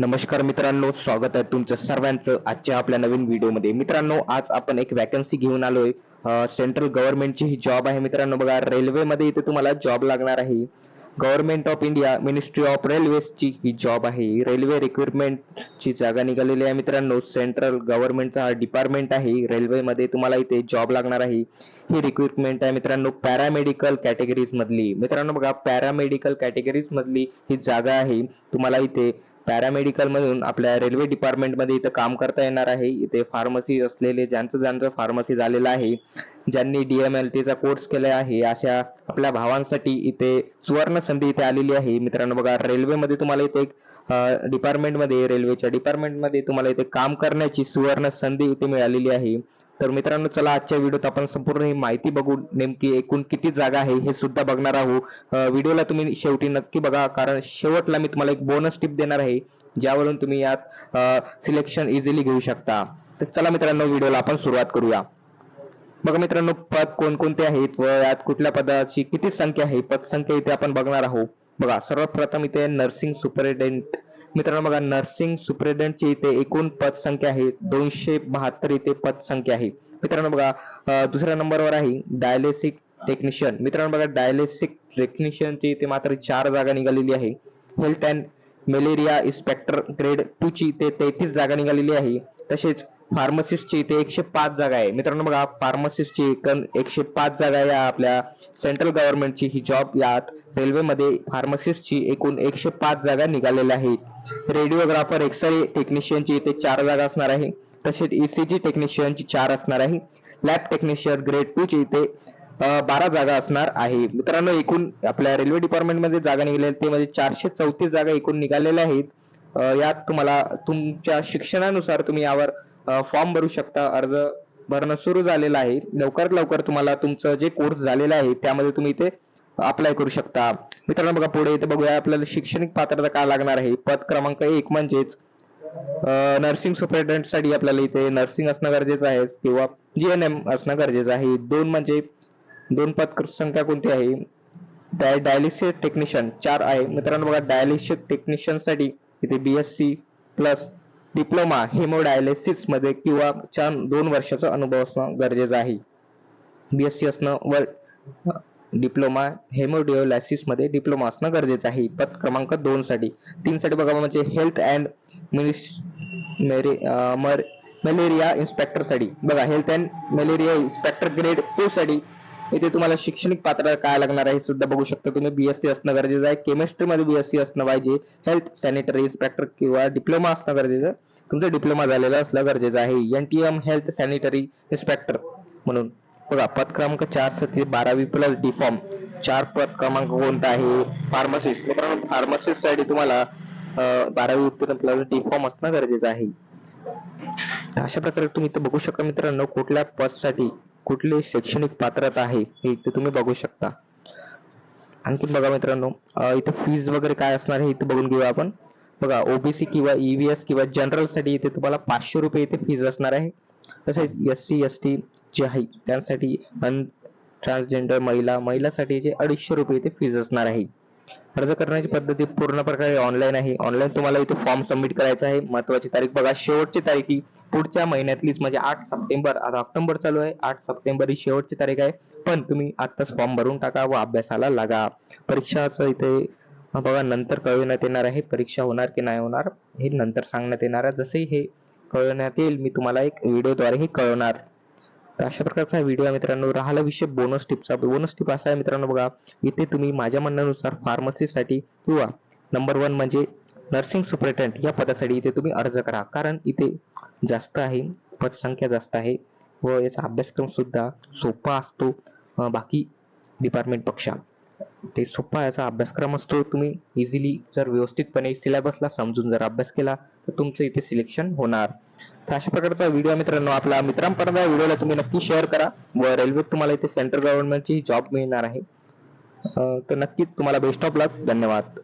नमस्कार मित्रांनो स्वागत आहे तुमचं सर्वांचं आजच्या आपल्या नवीन व्हिडिओमध्ये. मित्रांनो आज आपण एक वॅकन्सी घेऊन आलोय. सेंट्रल गव्हर्नमेंटची ही जॉब आहे मित्रांनो. बघा रेल्वेमध्ये इथे तुम्हाला जॉब लागणार आहे. Government of India ministry of रेल्वेची ही जॉब आहे. रेल्वे रिक्रुटमेंटची जागा निघालेली आहे मित्रांनो. सेंट्रल गव्हर्नमेंटचा हा डिपार्टमेंट आहे. रेल्वेमध्ये तुम्हाला इथे जॉब लागणार आहे. ही रिक्रुटमेंट आहे मित्रांनो पॅरामेडिकल कॅटेगरीज मधली. मित्रांनो बघा पॅरामेडिकल कॅटेगरीज मधली ही जागा आहे. तुम्हाला इथे पॅरामेडिकल मधून आपल्या रेल्वे डिपार्टमेंटमध्ये इथं काम करता येणार आहे. इथे फार्मसी असलेले ज्यांचं ज्यांचं फार्मसी झालेलं आहे ज्यांनी डीएमएलटी चा कोर्स केला आहे अशा आपल्या भावांसाठी इथे सुवर्ण संधी इथे आलेली आहे. मित्रांनो बघा रेल्वेमध्ये तुम्हाला इथे एक डिपार्टमेंटमध्ये रेल्वेच्या डिपार्टमेंटमध्ये तुम्हाला इथे काम करण्याची सुवर्ण संधी इथे मिळालेली आहे. तर मित्रांनो चला आजच्या व्हिडिओत आपण संपूर्ण ही माहिती बघू नेमकी एकूण किती जागा आहे हे सुद्धा बघणार आहोत. व्हिडिओला तुम्ही शेवटी नक्की बघा कारण शेवटला मी तुम्हाला एक बोनस टिप देणार आहे ज्यावरून तुम्ही यात सिलेक्शन इझिली घेऊ शकता. तर चला मित्रांनो व्हिडिओला आपण सुरुवात करूया. बघा मित्रांनो पद कोणकोणते आहेत व यात कुठल्या पदाची किती संख्या आहे पदसंख्या इथे आपण बघणार आहोत. बघा सर्वप्रथम इथे नर्सिंग सुपरिटेंडेंट मित्रांनो बघा नर्सिंग सुपरिटेंडेंटची इथे एकूण पदसंख्या आहे. दोनशे बहात्तर इथे पदसंख्या आहे. मित्रांनो बघा दुसऱ्या नंबरवर आहे डायलेसिक टेक्निशियन. मित्रांनो बघा डायलेसिक टेक्निशियनची इथे मात्र चार जागा निघालेली आहे. Health and malaria inspector grade two ची इथे तेहतीस जागा निघालेली आहे. तसेच फार्मसिस्टची इथे एकशे पाच जागा आहे. मित्रांनो बघा फार्मसिस्टची एकूण एकशे पाच जागा या आपल्या सेंट्रल गव्हर्नमेंटची ही जॉब. यात रेल्वेमध्ये फार्मसिस्टची एकूण एकशे पाच जागा निघालेल्या आहेत. रेडिओग्राफर एक्सरे टेक्निशियनची इथे चार जागा असणार आहे. तसेच ईसीजी टेक्निशियनची चार असणार आहे. लॅब टेक्निशियन ग्रेड टू ची इथे बारा जागा असणार आहे. मित्रांनो एकूण आपल्या रेल्वे डिपार्टमेंटमध्ये जागा निघाल्या ते म्हणजे चारशे चौतीस जागा एकूण निघालेल्या आहेत. यात तुम्हाला तुमच्या शिक्षणानुसार तुम्ही यावर फॉर्म भरू शकता. अर्ज भरणं सुरू झालेलं आहे. लवकरात लवकर तुम्हाला तुमचं जे कोर्स झालेला आहे त्यामध्ये तुम्ही इथे अप्लाय करू शकता. मित्रांनो बघा पुढे इथे बघूया आपल्याला शैक्षणिक पात्रता काय लागणार आहे? पद क्रमांक एक म्हणजेच नर्सिंग सुपरिटेंडेंटसाठी आपल्याला इथे नर्सिंग असणं गरजेचं आहे किंवा जीएनएम असणं गरजेचं आहे. दोन म्हणजे दोन पद संख्या कोणती आहे? डायलिसिस टेक्निशियन चार आहे. मित्रांनो बघा डायलिसिस टेक्निशियनसाठी इथे बीएससी प्लस डिप्लोमा हेमोडायलिसिसमध्ये किंवा चार दोन वर्षाचा अनुभव असणं गरजेचं आहे. बीएससी असणं व डिप्लोमा हेमोडिओलॅसिसमध्ये डिप्लोमा असणं गरजेचं आहे. पद क्रमांक दोन साठी. तीन साठी बघा म्हणजे हेल्थ अँड मलेरिया इन्स्पेक्टरसाठी. बघा health and malaria inspector grade two साठी इथे तुम्हाला शैक्षणिक पात्रता काय लागणार आहे सुद्धा बघू शकता तुम्ही. बीएससी असणं गरजेचं आहे. केमिस्ट्री मध्ये बीएससी असणं पाहिजे. हेल्थ सॅनिटरी इन्स्पेक्टर किंवा डिप्लोमा असणं गरजेचं. तुमचा डिप्लोमा झालेला असणं गरजेचं आहे. एनटीएम हेल्थ सॅनिटरी इन्स्पेक्टर म्हणून. बघा पद क्रमांक चारसाठी बारावी प्लस डी फॉर्म चार पद क्रमांक कोणता आहे? फार्मसिस्ट मित्रांनो फार्मसिस्टसाठी तुम्हाला बारावी उत्तीर्ण प्लस डी फॉर्म असणं गरजेचं आहे. अशा प्रकारे तुम्ही इथं बघू शकता मित्रांनो कुठल्या पदसाठी कुठली शैक्षणिक पात्रता आहे हे इथे तुम्ही बघू शकता. आणखी बघा मित्रांनो इथं फीज वगैरे काय असणार आहे इथं बघून घेऊया आपण. बघा ओबीसी किंवा ईव्हीएस किंवा जनरलसाठी इथे तुम्हाला पाचशे रुपये इथे फीज असणार आहे. तसेच एस सी एस टी जे आहे त्यासाठी अन ट्रान्सजेंडर महिला महिलासाठी जे अडीचशे रुपये इथे फीज असणार आहे. अर्ज करण्याची पद्धती पूर्ण प्रकारे ऑनलाईन आहे. ऑनलाईन तुम्हाला इथे फॉर्म सबमिट करायचा आहे. महत्वाची तारीख बघा शेवटची तारीख ही पुढच्या महिन्यातलीच म्हणजे आठ सप्टेंबर आता ऑक्टोबर चालू आहे. आठ सप्टेंबर ही शेवटची तारीख आहे. पण तुम्ही आत्ताच फॉर्म भरून टाका व अभ्यासाला लागा. परीक्षाचं इथे बघा नंतर कळविण्यात येणार आहे. परीक्षा होणार की नाही होणार हे नंतर सांगण्यात येणार आहे. जसे हे कळवण्यात येईल मी तुम्हाला एक व्हिडिओद्वारे हे कळवणार. अशा प्रकारचा व्हिडिओ आहे मित्रांनो. राहिला विषय बोनस टिपचा बोनस टिप असा आहे मित्रांनो बघा इथे तुम्ही माझ्या म्हणण्यानुसार फार्मसीसाठी किंवा नंबर वन म्हणजे नर्सिंग सुपरिटेंडेंट या पदासाठी इथे तुम्ही अर्ज करा. कारण इथे जास्त आहे पदसंख्या जास्त आहे व याचा अभ्यासक्रम सुद्धा सोपा असतो बाकी डिपार्टमेंट पक्षा. ते सोपा याचा अभ्यासक्रम असतो. तुम्ही इझिली जर व्यवस्थितपणे सिलेबसला समजून जर अभ्यास केला तर तुमचं इथे सिलेक्शन होणार. तर अशा प्रकारचा व्हिडिओ मित्रांनो. आपला मित्रांपर्यंत या व्हिडिओला तुम्ही नक्की शेअर करा. व रेल्वेत तुम्हाला इथे सेंट्रल गव्हर्नमेंटची जॉब मिळणार आहे. तर नक्कीच तुम्हाला बेस्ट ऑफ लक धन्यवाद.